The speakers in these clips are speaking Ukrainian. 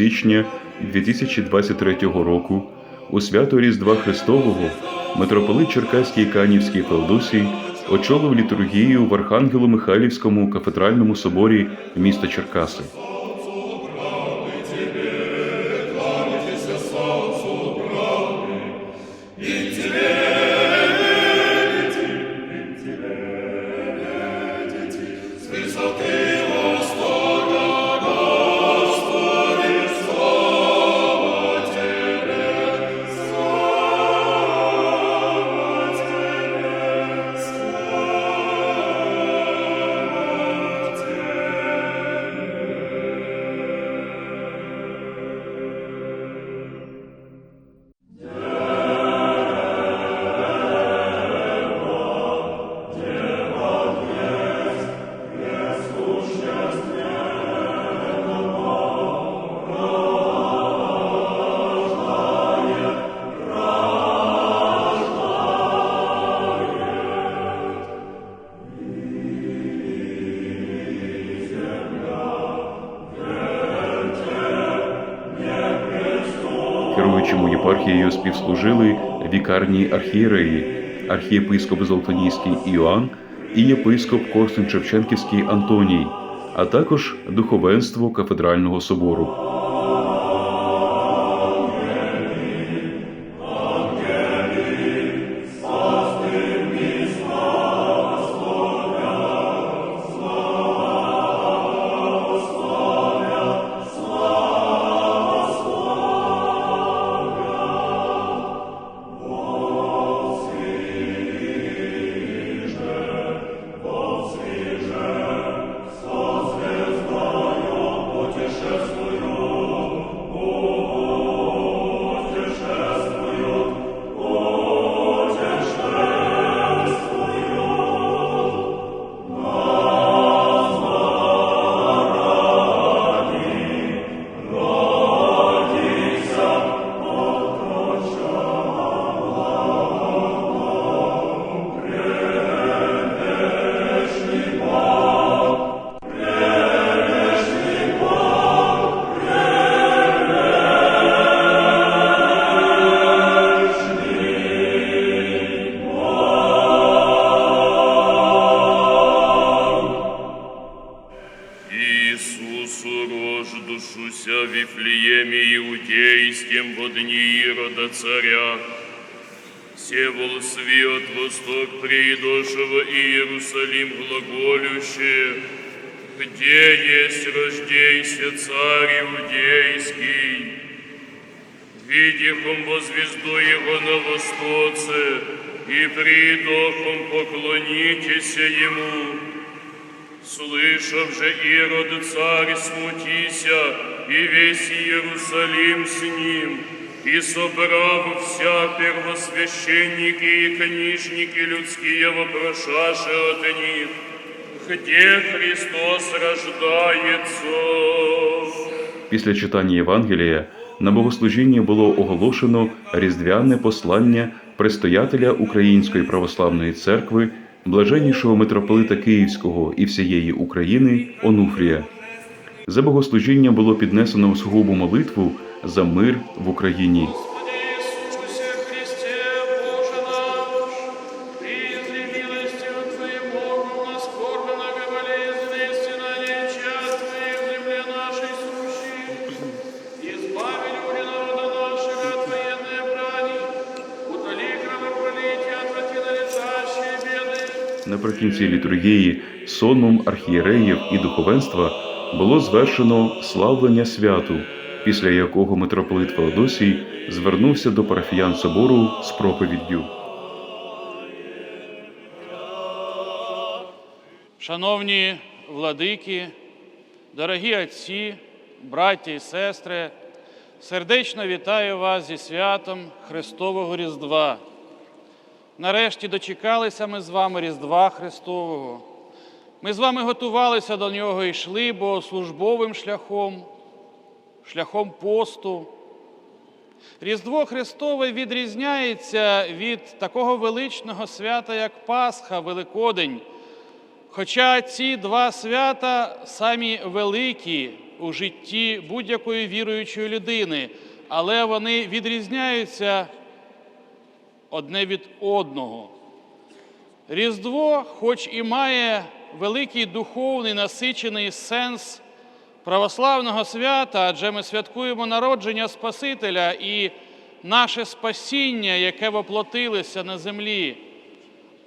7 січня 2023 року у свято Різдва Христового митрополит Черкаський Канівський Феодосій очолив літургію в Архангело-Михайлівському кафедральному соборі міста Черкаси. Єпархією співслужили вікарні архієреї, архієпископ Золотоніський Іоанн і єпископ Костин Шевченківський Антоній, а також духовенство кафедрального собору. Свет восток приидошего Иерусалим глаголюще, где есть рождейся царь Иудейский, Видихом во звезду его на востоце, и придохом поклонитесь ему. Слышав же Ирод царь смутися, и весь Иерусалим с ним, и собрав вся первосвященники и книжники людские вопрошаши от них, где Христос рождается. Після читання Євангелія на богослужінні було оголошено різдвяне послання предстоятеля Української православної церкви, блаженнішого митрополита Київського і всієї України Онуфрія. За богослужіння було піднесено в сугубу молитву за мир в Україні. Наприкінці літургії сонмом архієреїв і духовенства було звершено славлення святу, після якого митрополит Феодосій звернувся до парафіян собору з проповіддю. Шановні владики, дорогі отці, браття і сестри, сердечно вітаю вас зі святом Христового Різдва. Нарешті дочекалися ми з вами Різдва Христового. Ми з вами готувалися до нього і йшли богослужбовим шляхом, шляхом посту. Різдво Христове відрізняється від такого величного свята, як Пасха, Великодень. Хоча ці два свята самі великі у житті будь-якої віруючої людини, але вони відрізняються одне від одного. Різдво, хоч і має великий духовний насичений сенс православного свята, адже ми святкуємо народження Спасителя і наше спасіння, яке воплотилося на землі.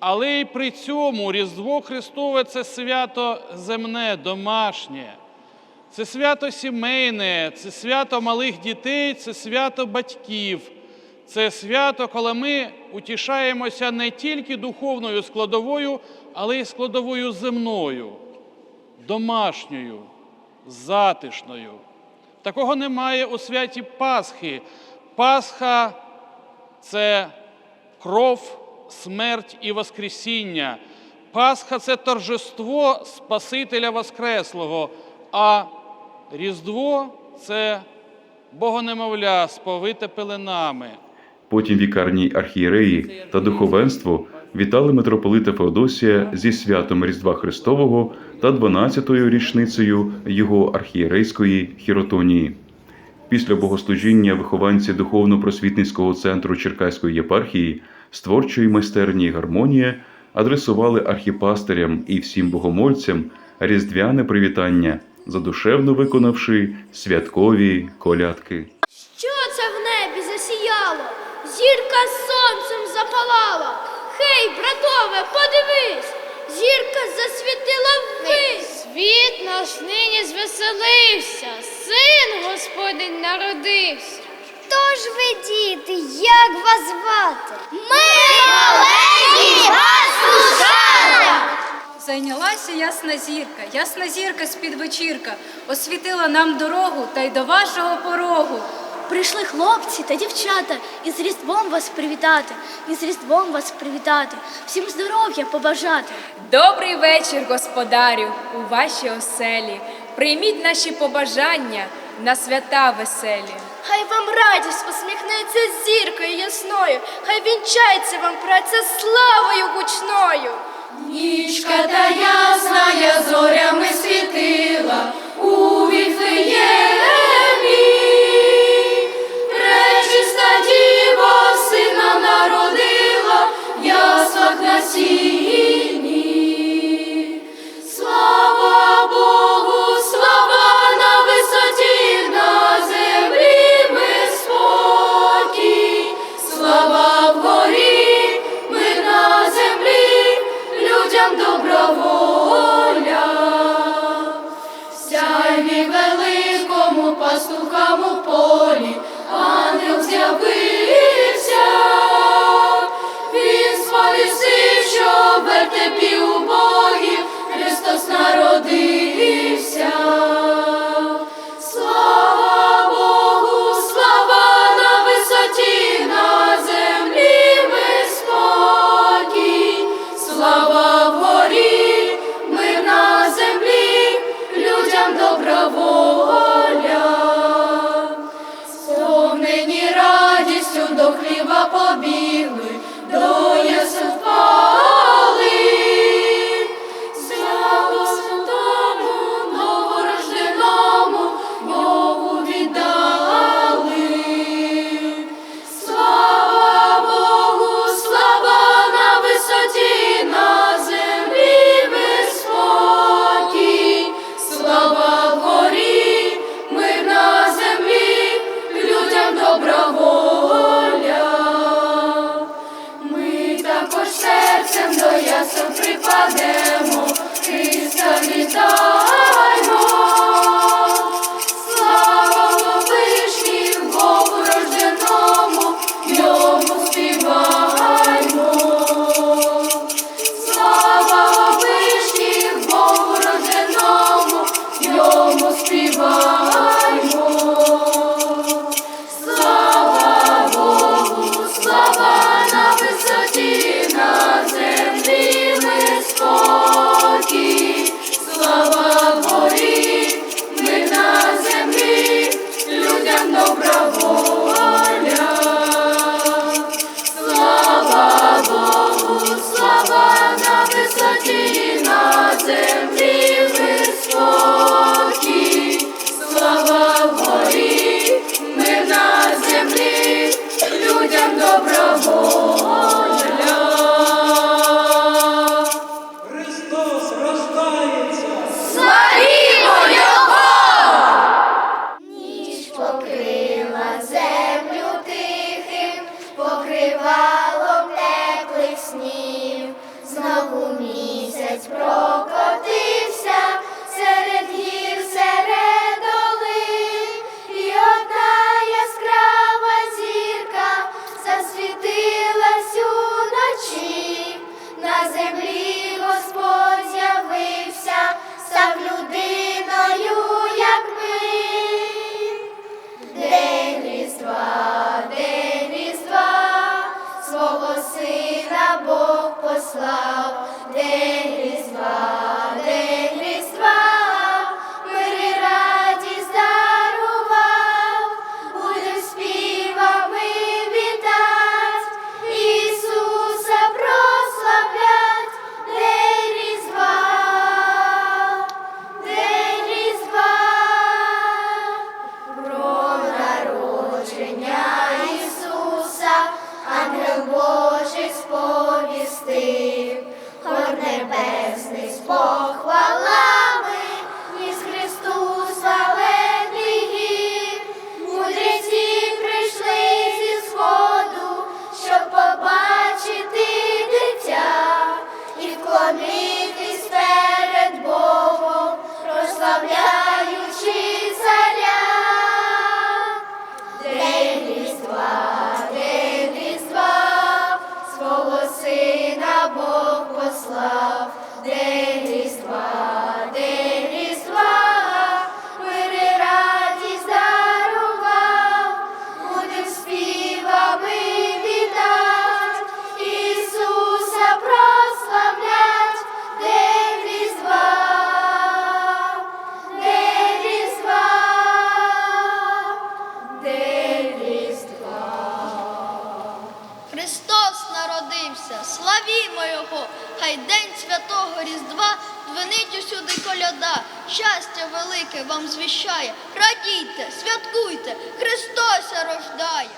Але й при цьому Різдво Христове це свято земне, домашнє, це свято сімейне, це свято малих дітей, це свято батьків. Це свято, коли ми утішаємося не тільки духовною складовою, але й складовою земною, домашньою, затишною. Такого немає у святі Пасхи. Пасха це кров, смерть і Воскресіння. Пасха це торжество Спасителя Воскреслого, а Різдво це Богонемовля, сповите пеленами. Потім вікарні архієреї та духовенство вітали митрополита Феодосія зі святом Різдва Христового та 12-ю річницею його архієрейської хіротонії. Після богослужіння вихованці духовно-просвітницького центру Черкаської єпархії з творчої майстерні Гармонія адресували архіпастирям і всім богомольцям різдвяне привітання, задушевно виконавши святкові колядки. Що це в небі засіяло? Зірка з сонцем запалала. Хей, братове, подивись! Зірка засвітила ввись. Світ наш нині звеселився, син Господень народився. Хто ж ви, діти, як вас звати? Ми пастушата! Зайнялася ясна зірка, ясна зірка з-під вечірка, освітила нам дорогу та й до вашого порогу. Прийшли хлопці та дівчата із Різдвом вас привітати, із Різдвом вас привітати, всім здоров'я побажати. Добрий вечір, господарю, у вашій оселі. Прийміть наші побажання на свята веселі. Хай вам радість усміхнеться зіркою ясною, хай вінчається вам праця славою гучною. Нічка та ясна я зорями світила у Віфлеємі. Діва сина народила в на Global щастя велике вам звіщає, радійте, святкуйте, Христося рождає.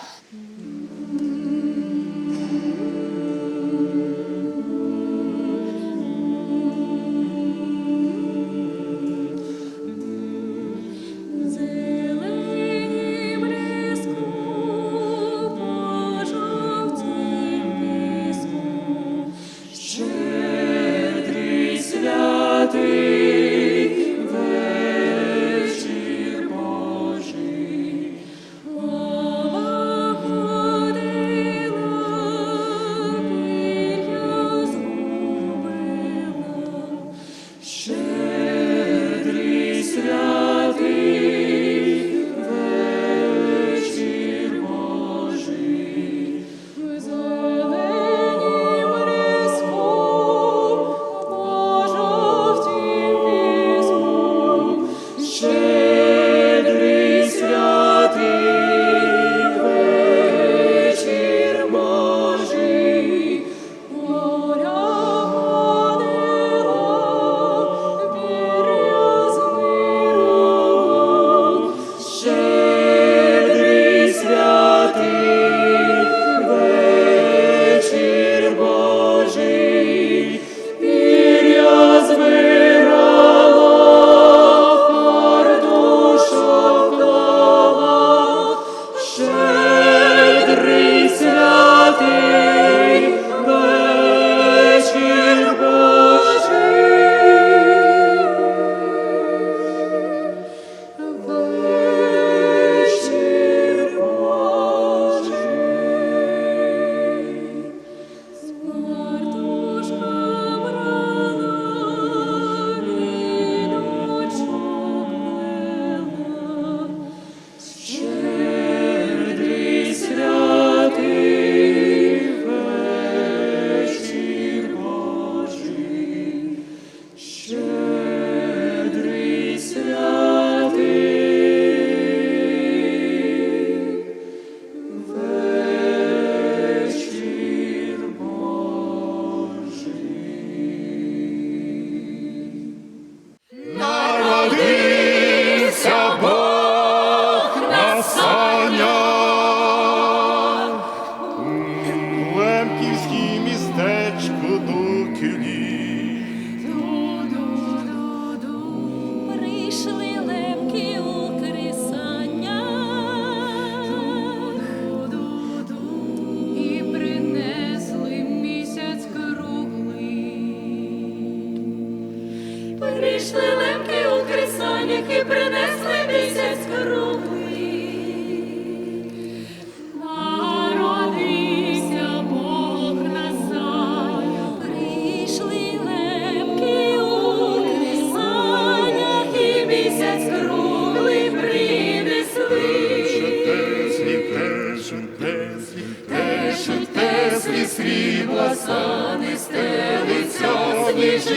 прийшли лемки у кресанях і принесли місяць кров.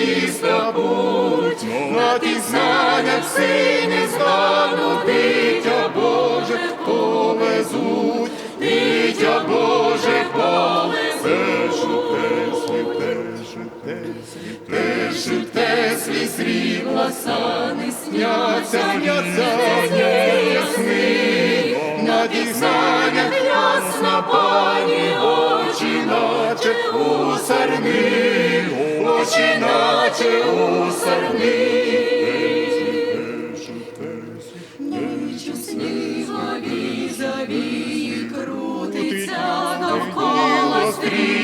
Сніжиста путь, На тих знаннях сині здану, дитя Боже повезуть, дитя Боже повезуть. Те, те, те, те, свій срібла сани сняться, сняться, ясни, наче у сарни, очі наче у сарни. снігові завії крутиться навколо стріх,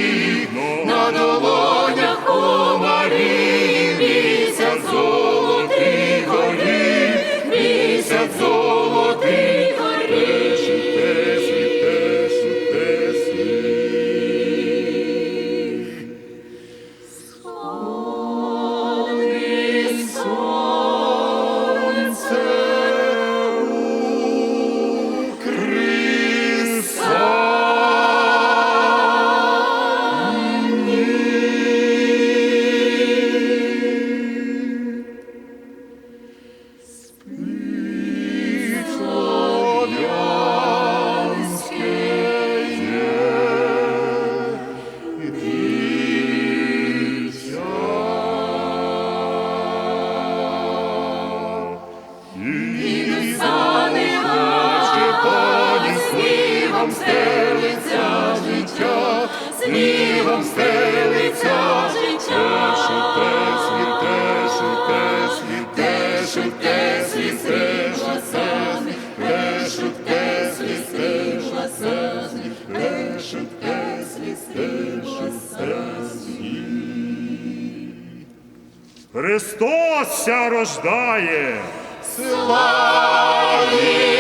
світе, шуте, світе, пишуть те шуте, світе, пишуть те шуте, світе, Христос ся рождає! Славі